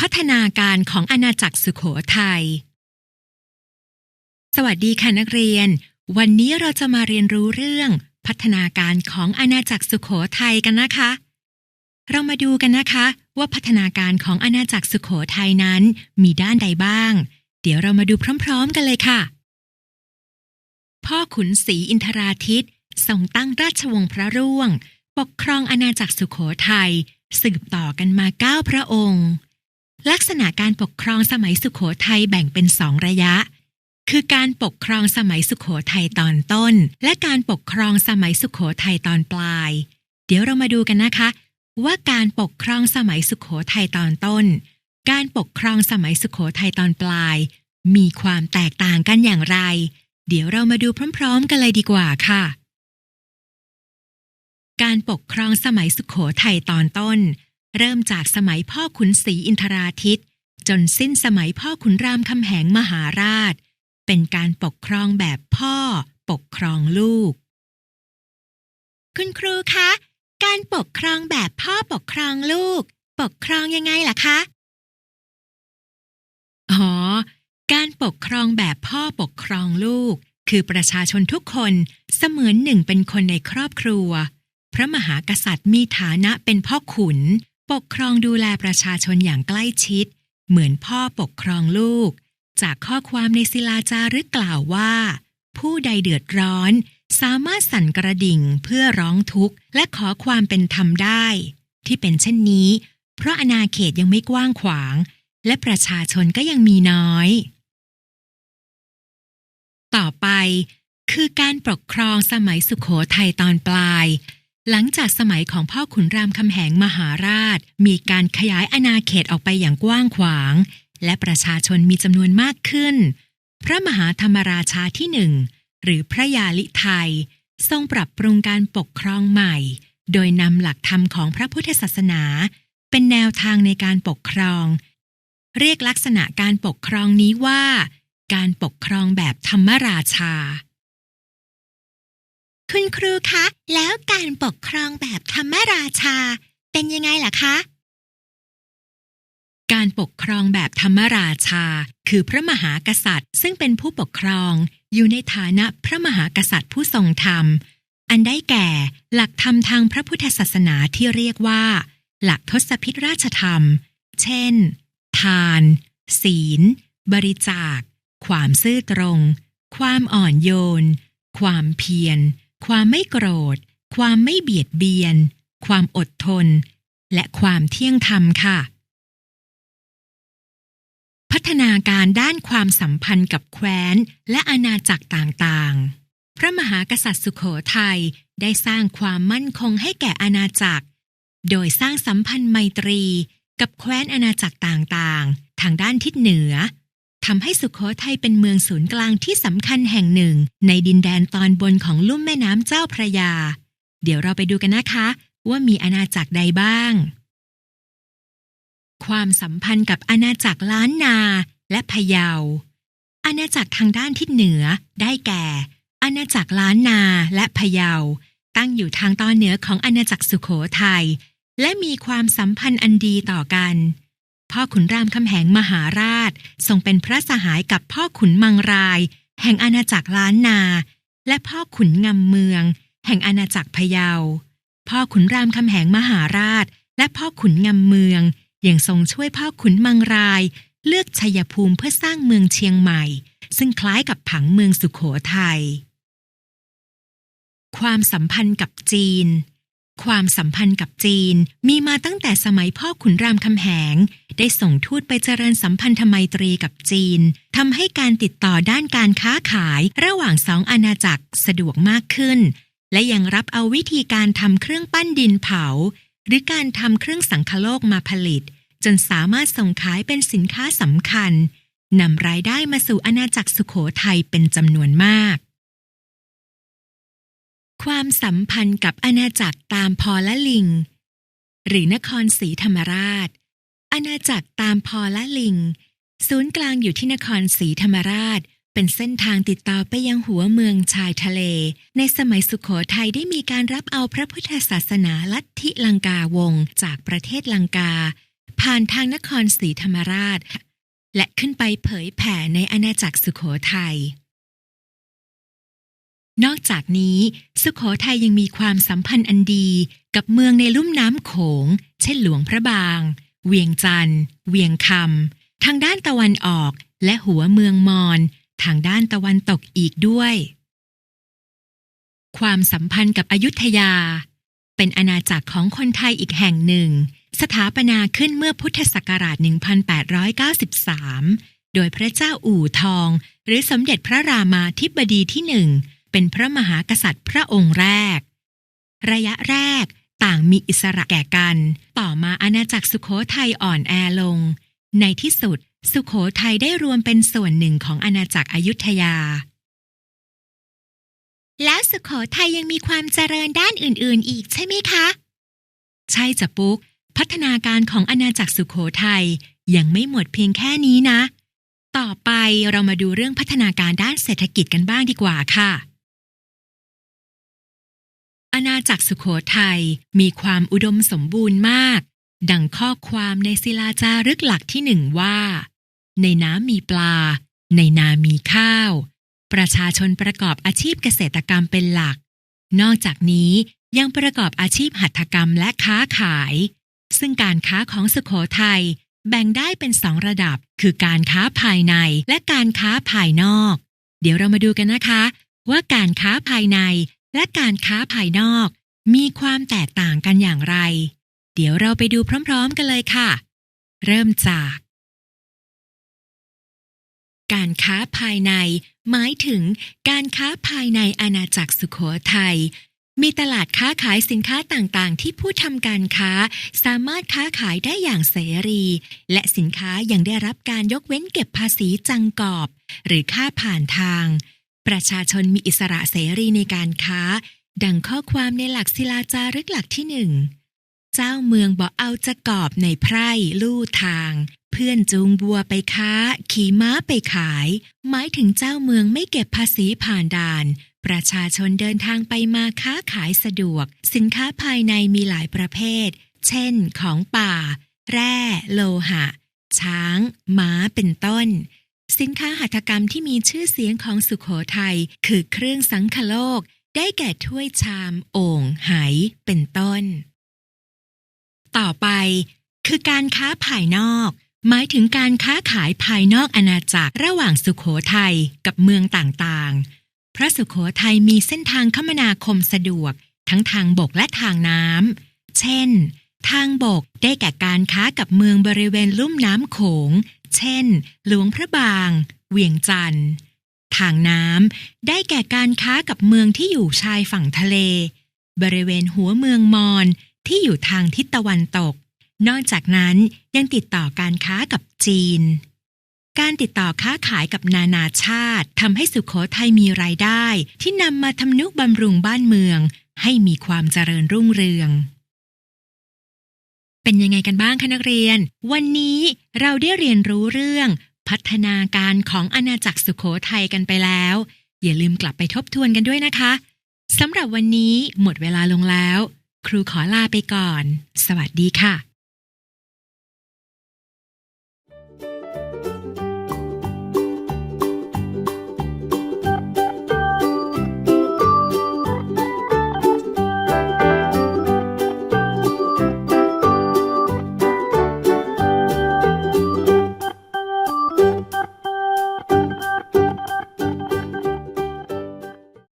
พัฒนาการของอาณาจักรสุขโขทัย สวัสดีค่ะนักเรียน วันนี้เราจะมาเรียนรู้เรื่อง พัฒนาการของอาณาจักรสุขโขทัยกันนะคะ เรามาดูกันนะคะ ว่าพัฒนาการของอาณาจักรสุขโขทัยนั้นมีด้านใดบ้าง เดี๋ยวเรามาดูพร้อม ๆ กันเลยค่ะ พ่อขุนศรีอินทราทิตทรงตั้งราชวงศ์พระร่วง ปกครองอาณาจักรสุขโขทัยสืบต่อกันมาเก้าพระองค์ ลักษณะการปกครองสมัยสุขโขทัยแบ่งเป็นสองระยะ คือการปกครองสมัยสุขโขทัยตอนต้น และการปกครองสมัยสุขโขทัยตอนปลาย เดี๋ยวเรามาดูกันนะคะ ว่าการปกครองสมัยสุขโขทัยตอนต้น การปกครองสมัยสุขโขทัยตอนปลาย มีความแตกต่างกันอย่างไร เดี๋ยวเรามาดูพร้อม ๆ กันเลยดีกว่าค่ะ การปกครองสมัยสุขโขทัยตอนต้น เริ่มจากสมัยพ่อขุนศรีอินทราทิต จนสิ้นสมัยพ่อขุนรามคำแหงมหาราช เป็นการปกครองแบบพ่อปกครองลูก คุณครูคะ การปกครองแบบพ่อปกครองลูก ปกครองยังไงล่ะคะ อ๋อ การปกครองแบบพ่อปกครองลูก คือประชาชนทุกคนเสมือนหนึ่งเป็นคนในครอบครัว พระมหากษัตริย์มีฐานะเป็นพ่อขุน ปกครองดูแลประชาชนอย่างใกล้ชิด เหมือนพ่อปกครองลูก จากข้อความในศิลาจารึกกล่าวว่า ผู้ใดเดือดร้อน สามารถสั่นกระดิ่งเพื่อร้องทุกข์ และขอความเป็นธรรมได้ ที่เป็นเช่นนี้ เพราะอาณาเขตยังไม่กว้างขวาง และประชาชนก็ยังมีน้อย ต่อไปคือการปกครองสมัยสุขโขทัยตอนปลาย หลังจากสมัยของพ่อขุนรามคำแหงมหาราช มีการขยายอาณาเขตออกไปอย่างกว้างขวาง และประชาชนมีจำนวนมากขึ้น พระมหาธรรมราชาที่หนึ่งหรือพระยาลิไทย ทรงปรับปรุงการปกครองใหม่ โดยนำหลักธรรมของพระพุทธศาสนา เป็นแนวทางในการปกครอง เรียกลักษณะการปกครองนี้ว่า การปกครองแบบธรรมราชา คุณครูคะ แล้วการปกครองแบบธรรมราชา เป็นยังไงล่ะคะ การปกครองแบบธรรมราชา คือพระมหากษัตริย์ ซึ่งเป็นผู้ปกครองอยู่ในฐานะพระมหากษัตริย์ผู้ทรงธรรม อันได้แก่หลักธรรมทางพระพุทธศาสนาที่เรียกว่า หลักทศพิธราชธรรม เช่น ทาน ศีล บริจาค ความซื่อตรง ความอ่อนโยน ความเพียร ความไม่โกรธ ความไม่เบียดเบียน ความอดทน และความเที่ยงธรรมค่ะ พัฒนาการด้านความสัมพันธ์กับแคว้น และอาณาจักรต่างๆ พระมหากษัตริย์สุขโขทัยได้สร้างความมั่นคงให้แก่อาณาจักร โดยสร้างสัมพันธ์ไมตรีกับแคว้นอาณาจักรต่างๆ ทางด้านทิศเหนือ ทำให้สุขโขทัยเป็นเมืองศูนย์กลางที่สำคัญแห่งหนึ่ง ในดินแดนตอนบนของลุ่มแม่น้ำเจ้าพระยา เดี๋ยวเราไปดูกันนะคะ ว่ามีอาณาจักรใดบ้าง ความสัมพันธ์กับอาณาจักรล้านนาและพะเยา อาณาจักรทางด้านทิศเหนือได้แก่ อาณาจักรล้านนาและพะเยา ตั้งอยู่ทางตอนเหนือของอาณาจักรสุขโขทัยและมีความสัมพันธ์อันดีต่อกัน พ่อขุนรามคำแหงมหาราช ทรงเป็นพระสหายกับพ่อขุนมังราย แห่งอาณาจักรล้านนา และพ่อขุนงำเมือง แห่งอาณาจักรพะเยา พ่อขุนรามคำแหงมหาราช และพ่อขุนงำเมืองยังทรงช่วยพ่อขุนมังราย เลือกชัยภูมิเพื่อสร้างเมืองเชียงใหม่ ซึ่งคล้ายกับผังเมืองสุขโขทัยความสัมพันธ์กับจีน ความสัมพันธ์กับจีนมีมาตั้งแต่สมัยพ่อขุนรามคำแหง ได้ส่งทูตไปเจริญสัมพันธไมตรีกับจีนทำให้การติดต่อด้านการค้าขายระหว่างสองอาณาจักรสะดวกมากขึ้น และยังรับเอาวิธีการทำเครื่องปั้นดินเผา หรือการทำเครื่องสังคโลกมาผลิต จนสามารถส่งขายเป็นสินค้าสำคัญนำรายได้มาสู่อาณาจักรสุขโขทัยเป็นจำนวนมาก ความสัมพันธ์กับอาณาจักรตามพอละลิง หรือนครศรีธรรมราช อาณาจักรตามพอละลิง ศูนย์กลางอยู่ที่นครศรีธรรมราช เป็นเส้นทางติดต่อไปยังหัวเมืองชายทะเล ในสมัยสุขโขทัยได้มีการรับเอาพระพุทธศาสนาลัทธิลังกาวงจากประเทศลังกา ผ่านทางนครศรีธรรมราช และขึ้นไปเผยแผ่ในอาณาจักรสุขโขทัย นอกจากนี้สุขโขทัยยังมีความสัมพันธ์อันดีกับเมืองในลุ่มน้ำโขง เช่นหลวงพระบาง เวียงจันทร์ เวียงคำทางด้านตะวันออกและหัวเมืองมอญทางด้านตะวันตกอีกด้วย ความสัมพันธ์กับอยุธยา เป็นอาณาจักรของคนไทยอีกแห่งหนึ่ง สถาปนาขึ้นเมื่อพุทธศักราช 1893 โดยพระเจ้าอู่ทอง หรือสมเด็จพระรามาธิบดีที่หนึ่ง เป็นพระมหากษัตริย์พระองค์แรก ระยะแรกต่างมีอิสระแก่กัน ต่อมาอาณาจักรสุขโขทัยอ่อนแอลง ในที่สุด สุขโขทัยได้รวมเป็นส่วนหนึ่งของอาณาจักรอยุธยา แล้วสุขโขทัยยังมีความเจริญด้านอื่น ๆ อีกใช่ไหมคะ ใช่จ้ะปุ๊ก พัฒนาการของอาณาจักรสุขโขทัยยังไม่หมดเพียงแค่นี้นะ ต่อไปเรามาดูเรื่องพัฒนาการด้านเศรษฐกิจกันบ้างดีกว่าค่ะ อาณาจักรสุขโขทัยมีความอุดมสมบูรณ์มาก ดังข้อความในศิลาจารึกหลักที่หนึ่งว่า ในน้ำมีปลา ในนามีข้าว ประชาชนประกอบอาชีพเกษตรกรรมเป็นหลัก นอกจากนี้ยังประกอบอาชีพหัตถกรรมและค้าขาย ซึ่งการค้าของสุขโขทัยแบ่งได้เป็นสองระดับ คือการค้าภายในและการค้าภายนอก เดี๋ยวเรามาดูกันนะคะ ว่าการค้าภายใน และการค้าภายนอก มีความแตกต่างกันอย่างไร เดี๋ยวเราไปดูพร้อมๆกันเลยค่ะ เริ่มจาก การค้าภายใน หมายถึงการค้าภายในอาณาจักรสุขโขทัยมีตลาดค้าขายสินค้าต่างๆ ที่ผู้ทำการค้าสามารถค้าขายได้อย่างเสรี และสินค้ายังได้รับการยกเว้นเก็บภาษีจังกอบ หรือค่าผ่านทาง ประชาชนมีอิสระเสรีในการค้า ดังข้อความในหลักศิลาจารึกหลักที่หนึ่ง เจ้าเมืองบอกเอาจะกอบในไพร่ลู่ทาง เพื่อนจูงบัวไปค้า ขี่ม้าไปขาย หมายถึงเจ้าเมืองไม่เก็บภาษีผ่านด่าน ประชาชนเดินทางไปมาค้าขายสะดวก สินค้าภายในมีหลายประเภท เช่น ของป่า แร่ โลหะ ช้าง ม้าเป็นต้น สินค้าหัตถกรรมที่มีชื่อเสียงของสุขโขทัยคือเครื่องสังคโลก ได้แก่ถ้วยชาม โอ่งไหเป็นต้น ต่อไป คือการค้าภายนอก หมายถึงการค้าขายภายนอกอาณาจักรระหว่างสุขโขทัยกับเมืองต่างๆเพราะสุขโขทัยมีเส้นทางคมนาคมสะดวก ทั้งทางบกและทางน้ำเช่น ทางบกได้แก่การค้ากับเมืองบริเวณลุ่มน้ำโขง เช่น หลวงพระบาง เวียงจันทร์ทางน้ำได้แก่การค้ากับเมืองที่อยู่ชายฝั่งทะเล บริเวณหัวเมืองมอญที่อยู่ทางทิศตะวันตก นอกจากนั้นยังติดต่อการค้ากับจีน การติดต่อค้าขายกับนานาชาติทำให้สุขโขทัยมีรายได้ ที่นำมาทำนุบำรุงบ้านเมือง ให้มีความเจริญรุ่งเรือง เป็นยังไงกันบ้างคะนักเรียน วันนี้เราได้เรียนรู้เรื่อง พัฒนาการของอาณาจักรสุขโขทัยกันไปแล้ว อย่าลืมกลับไปทบทวนกันด้วยนะคะสำหรับวันนี้หมดเวลาลงแล้ว ครูขอลาไปก่อน สวัสดีค่ะ